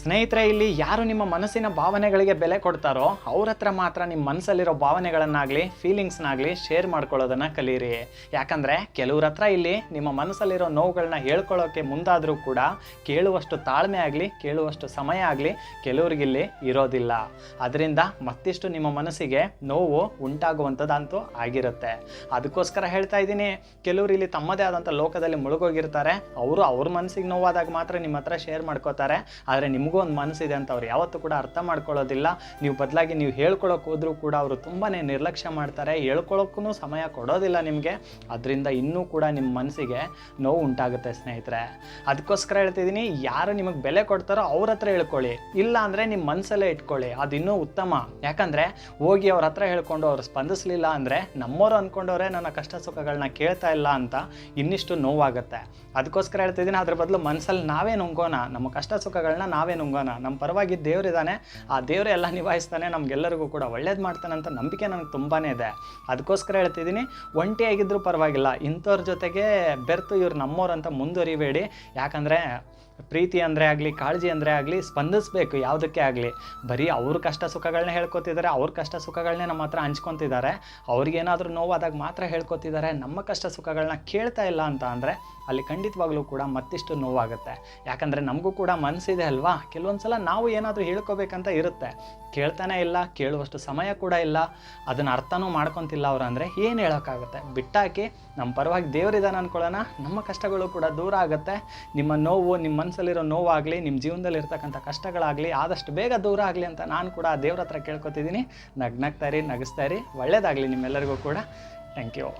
ಸ್ನೇಹಿತರೆ, ಇಲ್ಲಿ ಯಾರು ನಿಮ್ಮ ಮನಸ್ಸಿನ ಭಾವನೆಗಳಿಗೆ ಬೆಲೆ ಕೊಡ್ತಾರೋ, ಅವ್ರ ಹತ್ರ ಮಾತ್ರ ನಿಮ್ಮ ಮನಸ್ಸಲ್ಲಿರೋ ಭಾವನೆಗಳನ್ನಾಗಲಿ ಫೀಲಿಂಗ್ಸ್ನಾಗಲಿ ಶೇರ್ ಮಾಡ್ಕೊಳ್ಳೋದನ್ನ ಕಲೀರಿ. ಯಾಕಂದರೆ ಕೆಲವ್ರ ಹತ್ರ ಇಲ್ಲಿ ನಿಮ್ಮ ಮನಸ್ಸಲ್ಲಿರೋ ನೋವುಗಳನ್ನ ಹೇಳ್ಕೊಳ್ಳೋಕೆ ಮುಂದಾದರೂ ಕೂಡ ಕೇಳುವಷ್ಟು ತಾಳ್ಮೆ ಆಗಲಿ, ಕೇಳುವಷ್ಟು ಸಮಯ ಆಗಲಿ ಕೆಲವ್ರಿಗಿಲ್ಲಿ ಇರೋದಿಲ್ಲ. ಅದರಿಂದ ಮತ್ತಿಷ್ಟು ನಿಮ್ಮ ಮನಸ್ಸಿಗೆ ನೋವು ಉಂಟಾಗುವಂಥದ್ದಂತೂ ಆಗಿರುತ್ತೆ. ಅದಕ್ಕೋಸ್ಕರ ಹೇಳ್ತಾ ಇದ್ದೀನಿ, ಕೆಲವ್ರು ಇಲ್ಲಿ ತಮ್ಮದೇ ಆದಂಥ ಲೋಕದಲ್ಲಿ ಮುಳುಗೋಗಿರ್ತಾರೆ. ಅವರು ಅವ್ರ ಮನಸ್ಸಿಗೆ ನೋವಾದಾಗ ಮಾತ್ರ ನಿಮ್ಮ ಹತ್ರ ಶೇರ್ ಮಾಡ್ಕೋತಾರೆ. ಆದರೆ ನಿಮಗೂ ಒಂದು ಮನಸ್ಸಿದೆ ಅಂತ ಅವ್ರು ಯಾವತ್ತೂ ಕೂಡ ಅರ್ಥ ಮಾಡ್ಕೊಳ್ಳೋದಿಲ್ಲ. ನೀವು ಬದಲಾಗಿ ನೀವು ಹೇಳ್ಕೊಳಕ್ಕೆ ಹೋದರೂ ಕೂಡ ಅವರು ತುಂಬಾ ನಿರ್ಲಕ್ಷ್ಯ ಮಾಡ್ತಾರೆ. ಹೇಳ್ಕೊಳಕ್ಕೂ ಸಮಯ ಕೊಡೋದಿಲ್ಲ ನಿಮಗೆ. ಅದರಿಂದ ಇನ್ನೂ ಕೂಡ ನಿಮ್ಮ ಮನಸ್ಸಿಗೆ ನೋವು ಉಂಟಾಗುತ್ತೆ ಸ್ನೇಹಿತರೆ. ಅದಕ್ಕೋಸ್ಕರ ಹೇಳ್ತಿದ್ದೀನಿ, ಯಾರು ನಿಮಗೆ ಬೆಲೆ ಕೊಡ್ತಾರೋ ಅವ್ರ ಹತ್ರ ಹೇಳ್ಕೊಳ್ಳಿ. ಇಲ್ಲ ಅಂದರೆ ನಿಮ್ಮ ಮನಸ್ಸಲ್ಲೇ ಇಟ್ಕೊಳ್ಳಿ. ಅದು ಇನ್ನೂ ಉತ್ತಮ. ಯಾಕಂದರೆ ಹೋಗಿ ಅವ್ರ ಹತ್ರ ಹೇಳ್ಕೊಂಡು ಅವ್ರು ಸ್ಪಂದಿಸಲಿಲ್ಲ ಅಂದರೆ ನಮ್ಮವರು ಅಂದ್ಕೊಂಡವ್ರೆ ನನ್ನ ಕಷ್ಟ ಸುಖಗಳನ್ನ ಕೇಳ್ತಾ ಇಲ್ಲ ಅಂತ ಇನ್ನಿಷ್ಟು ನೋವಾಗುತ್ತೆ. ಅದಕ್ಕೋಸ್ಕರ ಹೇಳ್ತಿದ್ದೀನಿ, ಅದ್ರ ಬದಲು ಮನಸ್ಸಲ್ಲಿ ನಾವೇ ನುಂಗೋಣ. ನಮ್ಮ ಕಷ್ಟ ಸುಖಗಳನ್ನ ನಾವೇ ನುಂಗೋಣ ನಮ್ಮ ಪರವಾಗಿ ದೇವರಿದ್ದಾನೆ ಆ ದೇವರೇ ಎಲ್ಲ ನಿಭಾಯಿಸ್ತಾನೆ, ನಮಗೆಲ್ಲರಿಗೂ ಕೂಡ ಒಳ್ಳೇದು ಮಾಡ್ತಾನೆ ಅಂತ ನಂಬಿಕೆ ನನಗೆ ತುಂಬಾ ಇದೆ. ಅದಕ್ಕೋಸ್ಕರ ಹೇಳ್ತಿದ್ದೀನಿ ಒಂಟಿಯಾಗಿದ್ದರೂ ಪರವಾಗಿಲ್ಲ. ಇಂಥವ್ರ ಜೊತೆಗೆ ಬೆರ್ತು ಇವ್ರು ನಮ್ಮೋರು ಅಂತ ಮುಂದುವರಿಬೇಡಿ. ಯಾಕಂದರೆ ಪ್ರೀತಿ ಅಂದರೆ ಆಗಲಿ, ಕಾಳಜಿ ಅಂದರೆ ಆಗಲಿ, ಸ್ಪಂದಿಸಬೇಕು, ಯಾವುದಕ್ಕೆ ಆಗಲಿ. ಬರೀ ಅವ್ರ ಕಷ್ಟ ಸುಖಗಳನ್ನ ಹೇಳ್ಕೊತಿದ್ದಾರೆ ಅವ್ರ ಕಷ್ಟ ಸುಖಗಳನ್ನೇ ನಮ್ಮ ಹತ್ರ ಹಂಚ್ಕೊತಿದ್ದಾರೆ ಅವ್ರಿಗೇನಾದರೂ ನೋವಾದಾಗ ಮಾತ್ರ ಹೇಳ್ಕೊತಿದ್ದಾರೆ ನಮ್ಮ ಕಷ್ಟ ಸುಖಗಳನ್ನ ಕೇಳ್ತಾ ಇಲ್ಲ ಅಂತ ಅಂದರೆ ಅಲ್ಲಿ ಖಂಡಿತವಾಗ್ಲೂ ಕೂಡ ಮತ್ತಿಷ್ಟು ನೋವಾಗುತ್ತೆ. ಯಾಕಂದರೆ ನಮಗೂ ಕೂಡ ಮನಸ್ಸಿದೆ ಅಲ್ವಾ? ಕೆಲವೊಂದು ಸಲ ನಾವು ಏನಾದರೂ ಹೇಳ್ಕೊಬೇಕಂತ ಇರುತ್ತೆ. ಕೇಳ್ತಾನೆ ಇಲ್ಲ, ಕೇಳುವಷ್ಟು ಸಮಯ ಕೂಡ ಇಲ್ಲ. ಅದನ್ನು ಅರ್ಥನೂ ಮಾಡ್ಕೊತಿಲ್ಲ ಅವ್ರು ಅಂದರೆ ಏನು ಹೇಳೋಕ್ಕಾಗುತ್ತೆ? ಬಿಟ್ಟಾಕಿ ನಮ್ಮ ಪರವಾಗಿ ದೇವರಿದ್ದಾನೆ ಅಂದ್ಕೊಳ್ಳೋಣ ನಮ್ಮ ಕಷ್ಟಗಳು ಕೂಡ ದೂರ ಆಗುತ್ತೆ. ನಿಮ್ಮ ನೋವು, ನಿಮ್ಮ ಮನಸ್ಸಲ್ಲಿರೋ ನೋವಾಗಲಿ ನಿಮ್ಮ ಜೀವನದಲ್ಲಿ ಇರ್ತಕ್ಕಂಥ ಕಷ್ಟಗಳಾಗಲಿ, ಆದಷ್ಟು ಬೇಗ ದೂರ ಆಗಲಿ ಅಂತ ನಾನು ಕೂಡ ದೇವ್ರ ಹತ್ರ ಕೇಳ್ಕೊತಿದ್ದೀನಿ. ನಗ್ನಗ್ತಾ ಇರಿ, ನಗಿಸ್ತಾ ಇರಿ. ಒಳ್ಳೇದಾಗಲಿ ನಿಮ್ಮೆಲ್ಲರಿಗೂ ಕೂಡ. Thank you